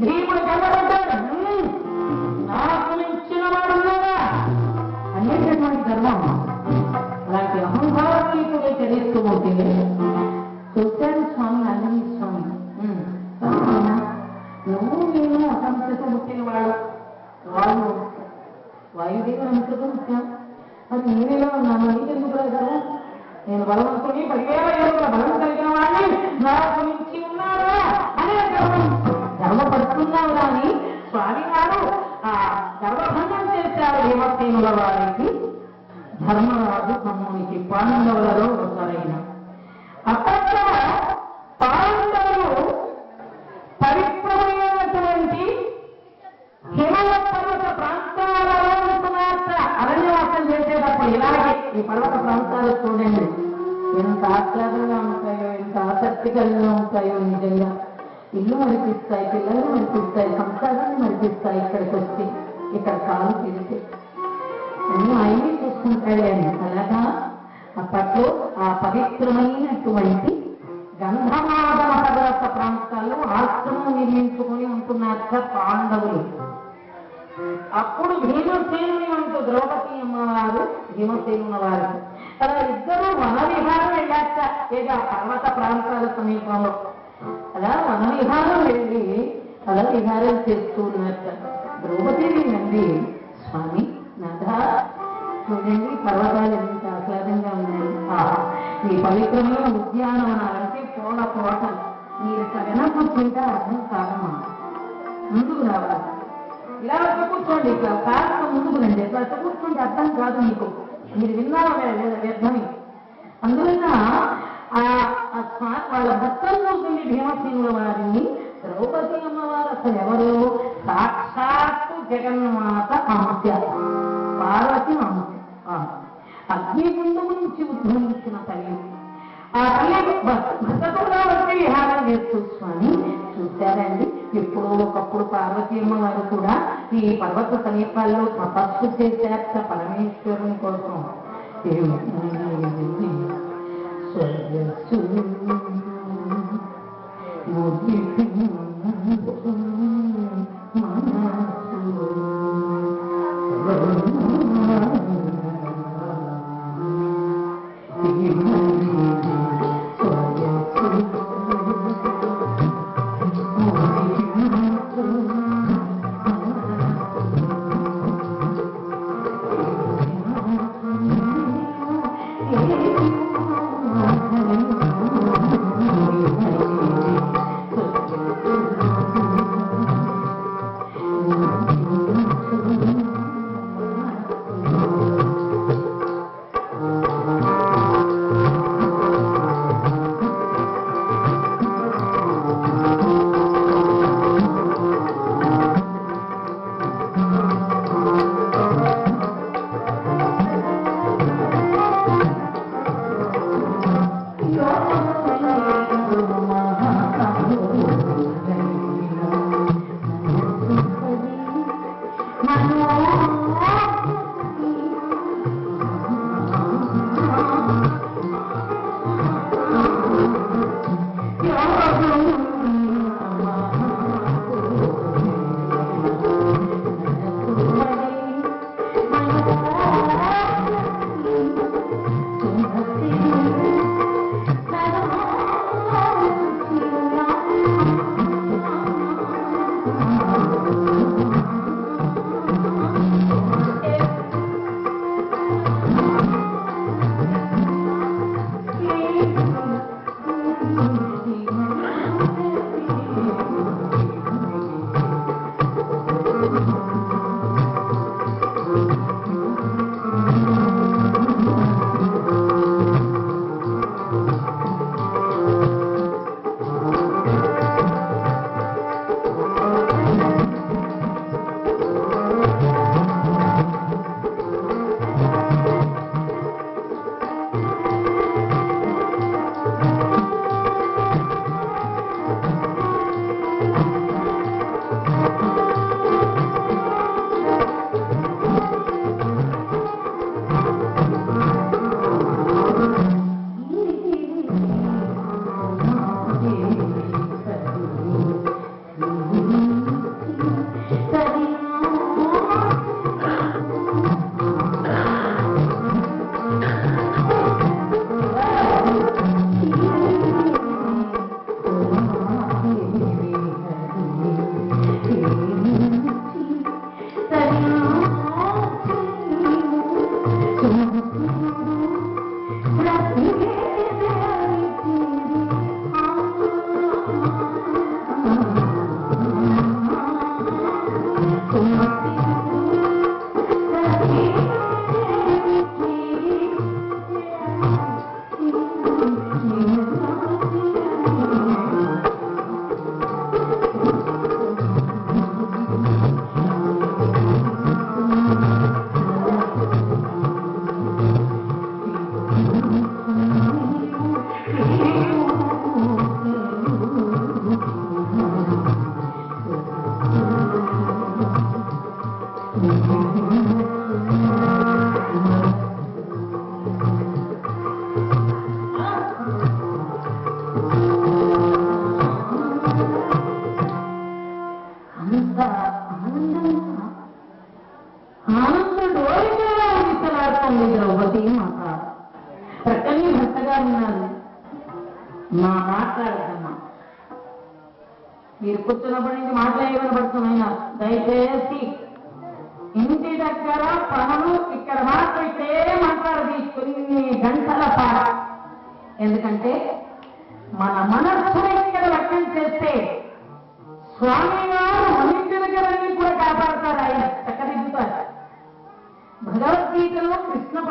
భీముడు కనబడ్డాడు నాకు ఇచ్చిన వాడు అనేటటువంటి ధర్మం. అలాంటి అహంభావం నీకు తెలిస్తూ ఉంటే ఈ పర్వత ప్రాంతాలు చూడండి. ఎంత ఆహ్లాదంగా ఉంటాయో ఎంత ఆసక్తికరంగా ఉంటాయో నిజంగా. ఇల్లు మనిపిస్తాయి పిల్లలు మనిపిస్తాయి సంసారాన్ని మనిపిస్తాయి ఇక్కడికి వచ్చి ఇక్కడ కాలు తిరిగి. అన్నీ ఆయనే చూసుకుంటాడని అలాగా? అప్పట్లో ఆ పవిత్రమైనటువంటి గంధమాదన పర్వత ప్రాంతాల్లో ఆశ్రమం నిర్మించుకొని ఉంటున్నారట పాండవులు. అప్పుడు భీమసేనుని అంటూ ద్రౌపది అమ్మవారు భీమసేనున్న వారు అలా ఇద్దరు వనవిహారం వెళ్ళాక ఏదో ఆ పర్వత ప్రాంతాల సమీపంలో. అలా వనవిహారం వెళ్ళి అలా విహారం చేస్తూ ఉన్నట్ట ద్రౌపదిని నంది స్వామి నాథ చూడండి పర్వతాలు ఎంత ఆహ్లాదంగా ఉన్నాయి. ఈ పవిత్రమైన ఉద్యానవనాలంటే పూల తోటలు మీరు ఇక్కడ వినకూర్చుంటే అర్థం కాదమ్మా. ముందుకు రావాలి. ఇలా వచ్చి కూర్చోండి. ఇట్లా కాస్త ముందుకు రండి ఇట్లా వచ్చి కూర్చుంటే అర్థం కాదు మీకు. మీరు విన్నారా వే- వ్యర్థమే అందువల్ల ఆ వాళ్ళ భక్తంలో ఉండి భీమసేనుల వారిని ద్రౌపది అమ్మవారు అసలు ఎవరు? సాక్షాత్తు జగన్మాత అంశ పార్వతి అంశ ఆ. అగ్నిగుండం నుంచి ఉద్భవించిన తల్లి. ఆ తల్లి భక్తులుగా వచ్చి విహారం చేస్తూ స్వామి చూశారండి ఎప్పుడో ఒకప్పుడు పార్వతీమ్మ వారు కూడా ఈ పర్వత సమీపాల్లో తపస్సు చేశారట పరమేశ్వరుని కోసం ఏమిటి? Mas não é అంత ఆనందంగా ఆనందోరంగా విసలాడుతుంది ద్రౌపది మాత ప్రక్కనే భర్త ఉన్నారు. మా మాట్లాడదమ్మా. మీరు కూర్చున్నప్పటి నుంచి మాట్లాడబడుతున్నా దయచేసి ఇంటి దగ్గర పనులు ఇక్కడ మాత్రం ఇక్కడే కొన్ని గంటల పాట. ఎందుకంటే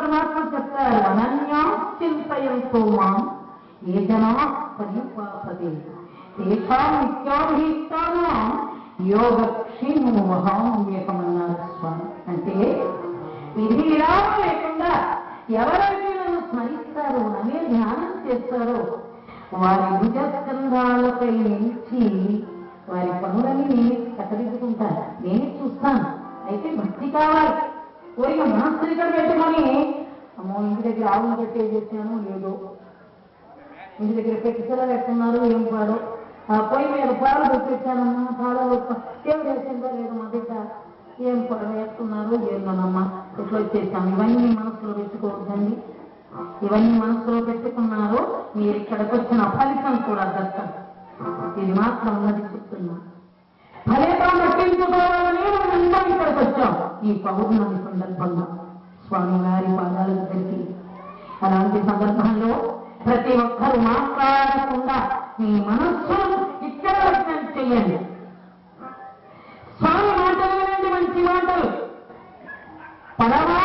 పరమాత్మ చెప్తారు అనన్యా చింతయంతో మాం. ఏ జనా పరిపాపదే తేషాం నిత్యాభిష్టానం యోగక్షేమో మహామ్యకమన్నారు స్వామి. అంటే విధి విరామం లేకుండా ఎవరైతే నన్ను స్మరిస్తారో అనే ధ్యానం చేస్తారో వారి భుజస్కంధాలపై నిలిచి వారి పనులని నేను కట్టదిద్దుకుంటాను. నేనే చూస్తాను. అయితే భక్తి కావాలి. కోరిక మనస్సుని పెట్టుకొని అమ్మో ఇంటి దగ్గర ఆవులు పెట్టేది వచ్చాను లేదు. ఇంటి దగ్గర పెట్టిసలా పెట్టున్నారు ఏం పాడు. పోయి మీరు మీద పాలు పెట్టించానమ్మా పాలు ఏం చేసిందో లేదు మా బిడ్డ? ఏం పాడు వేస్తున్నారు ఏమోనమ్మా ఇట్లా వచ్చేసాను ఇవన్నీ మనసులో పెట్టుకోవద్దండి. ఇవన్నీ మనసులో పెట్టుకున్నారు మీరు ఇక్కడికి వచ్చిన ఫలితం కూడా దక్కదు. ఇది మాత్రం ఉన్నది చెప్తున్నా. ఫలితం దక్కించుకోవాలని మనందరం ఇక్కడికి వచ్చాం. ఈ పౌర్ణమి సందర్భంగా స్వామి వారి పాదాల దగ్గరికి అలాంటి సందర్భంలో ప్రతి ఒక్కరూ మాట్లాడకుండా మీ మనస్సును ఇక్కడ చేయండి. స్వామి మాటలు మంచి మాటలు. పరమాత్మకు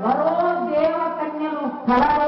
ఎవరో దేవకన్యలు తలలో పెట్టుకున్న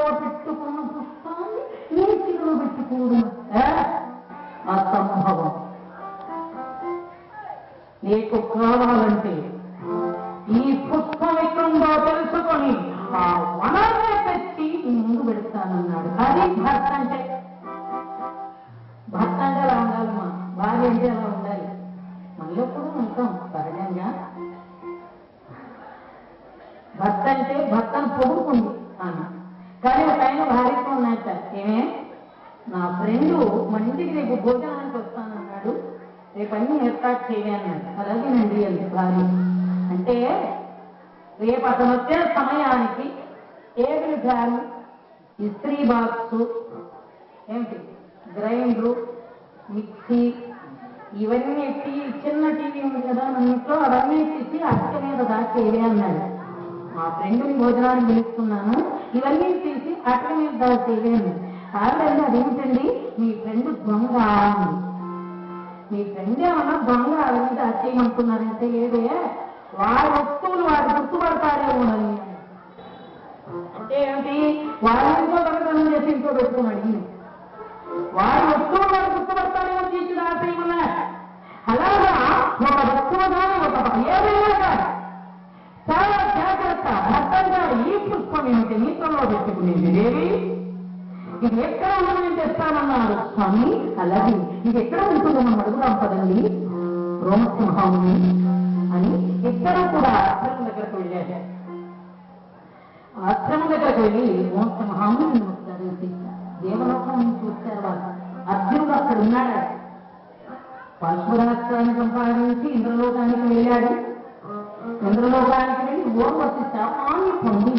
అతను వచ్చిన సమయానికి టేబుల్ ఫ్యాన్ ఇస్త్రీ బాక్సు ఏంటి? గ్రైండరు మిక్సీ ఇవన్నీ చిన్న టీవీ ఉంది కదా మన ఇంట్లో అవన్నీ తీసి అక్క మీద దాచేవి అన్నాడు. మా ఫ్రెండ్ని భోజనాన్ని పిలుస్తున్నాను. ఇవన్నీ తీసి అక్క మీద దాచేవి అన్నాడు. ఆవిడండి అదేమిటండి మీ ఫ్రెండ్ దొంగ. మీ ఫ్రెండ్ ఏమన్నా దొంగ అవన్నీ దాచేయమంటున్నారంటే ఏదే? వారి వస్తువులు వారు గుర్తుపడతారేమో అని. అంటే ఏమిటి? వారి ఇంట్లో దొరకదనం చేసి ఇంట్లో పెట్టుకోమని. వారి వస్తువులు వారు గుర్తుపడతారేమో తీసి దాచేయమన్నా అలాగా ఒక వస్తువు కానీ ఒక ఏదైనా కానీ చాలా జాగ్రత్త భర్త ఈ పుష్పం ఏమిటి? నీటిలో పెట్టుకునేది దేవి ఇది ఎక్కడ ఉందని తెస్తానన్నారు స్వామి అలాగే ఇది ఎక్కడ ఉంటుందో మనం అడుగుదాం పదండి. రోమసింహాముని అని ఎక్కడ కూడా ఆశ్రమం దగ్గరకు వెళ్ళారు. ఆశ్రమం దగ్గరకు వెళ్ళి మోక్ష మహాముని చేశారు దేవలోకం చూస్తారు వాళ్ళు. అర్జునుడు అక్కడ ఉన్నాడు. పరశురాష్ట్రాన్ని సంపాదించి ఇంద్రలోకానికి వెళ్ళాడు. ఇంద్రలోకానికి వెళ్ళి ఓర్వశి శాపాన్ని పొంది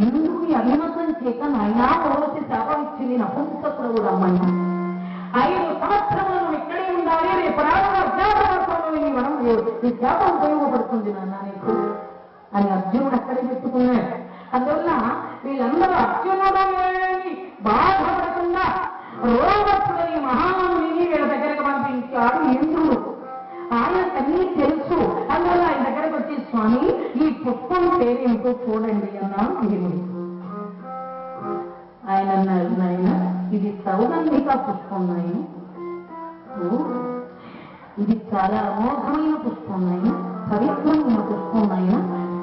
ఎందుకు అభిమతం చేత నాయనా ఓర్వశి శాపం ఇచ్చింది? నపుంసకుడు అమ్మాయి ఐదు సంవత్సరములు ఇక్కడే ఉండాలి రేపు రావడం ఈ వరం ఈ శాపం ఉపయోగపడుతుంది నాన్న నీకు? అని అర్జునుడు అక్కడే చెప్పుకున్నాడు. అందువల్ల వీళ్ళందరూ అర్జునుడని బాధపడకుండా రోగస్తుడని మహాముని వీళ్ళ దగ్గరకు పంపించాడు ఇంద్రుడు. ఆయనకన్నీ తెలుసు. అందువల్ల ఆయన దగ్గరకు వచ్చి స్వామి ఈ పుష్పం పేరేంటో చూడండి అన్నాడు భీముడు ఆయన అన్నారు నాయన ఇది సౌగంధిక పుష్పం నాయన. ఇది చాలా అమోఘమైన పుష్పం నాయన పవిత్రమైన పుష్పం నాయన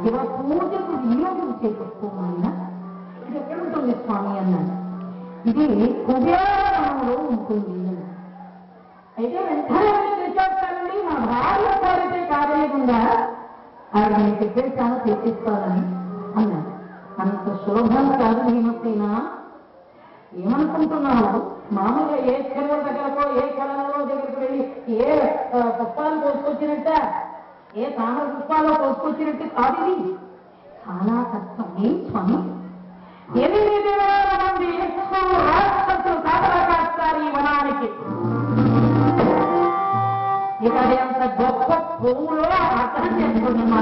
శివ పూజకు వినియోగించే పుష్పం నాయన ఇది ఎక్కడ ఉంటుంది స్వామి అన్నాడు. ఇది కుబేరంలో ఉంటుంది. అయితే వెంటనే తెచ్చేస్తానండి మా భార్య కోరితే కాదలేకుండా ఆవిడ నేను తెచ్చేస్తాను తెచ్చిస్తానని అన్నాడు. అంత సులభం కాదు భీమసేన ఏమనుకుంటున్నావు మామూలుగా ఏ చెరువు దగ్గరకో ఏ కళలో దగ్గరకు వెళ్ళి ఏ ఆ, పుష్పాలు కోసుకొచ్చినట్ట ఏ తామర పుష్పాలు కోసుకొచ్చినట్టు కాదు ఇది. చాలా కష్టం ఏం స్వామి. ఎనిమిది వేల మంది యక్షులు రాక్షసులు కాపలా ఈ వనానికి? ఇక అంత గొప్ప పువ్వులో అర్థం చేసుకోండి మా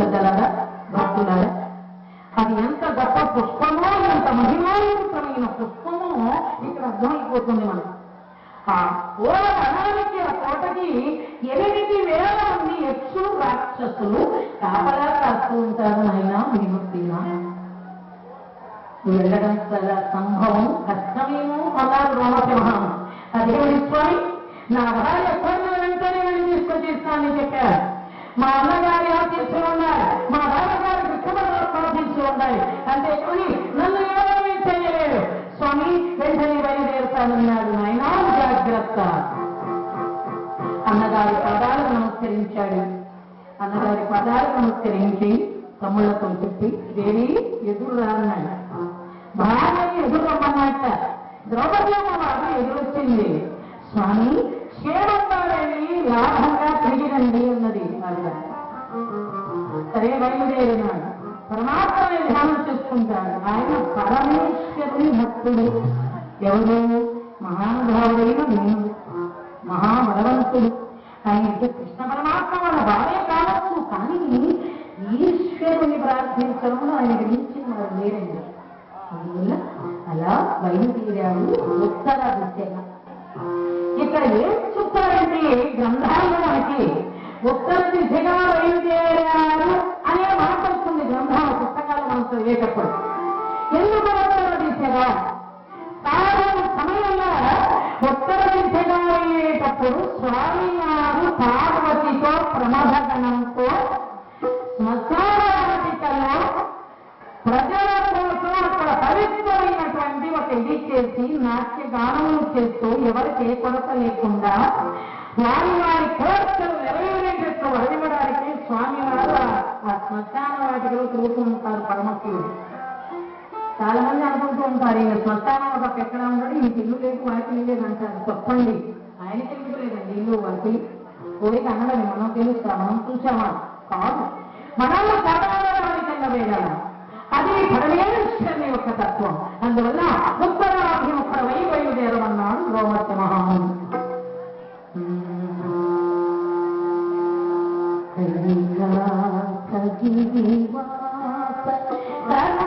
పెద్దలారా భక్తులారా. అది ఎంత గొప్ప పుష్పమో ఎంత మహిమాయుతమైన పుష్పమో ఇక్కడ అర్థమైపోతుంది మనకు ఆ ఓ వనానికి ఆ కోటకి ఎనిమిది వేల మంది యక్షులు రాక్షసులు కాపలా కాస్తూ ఉంటారు ఆయన భీమసేన వెళ్ళడం చాలా సంభవం కష్టమేమో అన్నారు రామసింహం అదేమని స్వామి నా భార్య కొన్న వెంటనే వెళ్ళి తీసుకొచ్చిస్తానని చెప్పారు. మా అన్నగారు అన్నగారి ఆశీస్సులు ఉన్నారు. మా బావగారి కృష్ణభద్రకు ఆశీస్సులు ఉన్నాయి అంతే నన్ను ఏమీ చేయలేదు. స్వామి వెంటనే బయలుదేరుతానన్నాడు నాయన జాగ్రత్త. అన్నగారి పదాలకు నమస్కరించాడు. అన్నగారి పదాలకు నమస్కరించి తమ్ముళ్ళతో చెప్పి దేవి ఎదురు రాన్నాడు భార్యని ఎదురు రమ్మన్నట్ట ద్రౌపది అమ్మవారు ఎదురొచ్చింది. స్వామి క్షేమంగాడని లాభంగా తిరిగిరండి అన్నది సరే బయలుదేరినాడు. పరమాత్మని ధ్యానం చేసుకుంటాడు. ఆయన పరమేశ్వరుని భక్తుడు. ఎవరు? మహానుభావుడైన నేను. మహాబలవంతుడు ఆయన కృష్ణ పరమాత్మ వాళ్ళ భార్య కావచ్చు. కానీ ఈశ్వరుని ప్రార్థించడంలో ఆయన గ్రహించిన వారు లేరండి అందువల్ల అలా బయలుదేరాడు. ఉత్తర దిశగా ఇక్కడ ఏం చెప్తారంటే గ్రంథాల్లో మనకి ఉత్తర దిశగా బయలుదేరాడు అనే మాట గ్రంథాల పుస్తకాలు మనం చదివేటప్పుడు ఎందుకు ఉత్తర దిశగా తాను సమయంలో ఉత్తర దిశగా వెళ్ళేటప్పుడు స్వామివారు పార్వతితో ప్రమదగణంతో శ్మశానాటికలో ప్రజల కోసం అక్కడ పవిత్రమైనటువంటి ఒక ఇది చేసి నాట్య గానములు చేస్తూ ఎవరికి ఏ కొరత లేకుండా వారి వారి కోరికలు నెరవేరేటట్టు వరవడానికి స్వామి వారు ఆ- స్మశాన శ్మశాన వాటికలో తిరుగుతూ ఉంటారు పరమశివుడు. చాలా మంది అనుకుంటూ ఉంటారు ఈయన శ్మశానం ఒక ఎక్కడ ఉన్నాడు ఈ ఇల్లు లేదు వారికి లేదు అంటారు. చెప్పండి ఆయన ఎందుకు ఇల్లు వారికి కోరిక అన్నదని మనం తెలుస్తాం మనం చూసామా కాదు. మనల్ని సర్వాధికంగా వేయాల? అది పరమేశ్వరుని యొక్క తత్వం. అందువల్ల ఉత్తరాభిముఖమై బయలుదేరమన్నాడు రోమత్య మహాముని. Thank you.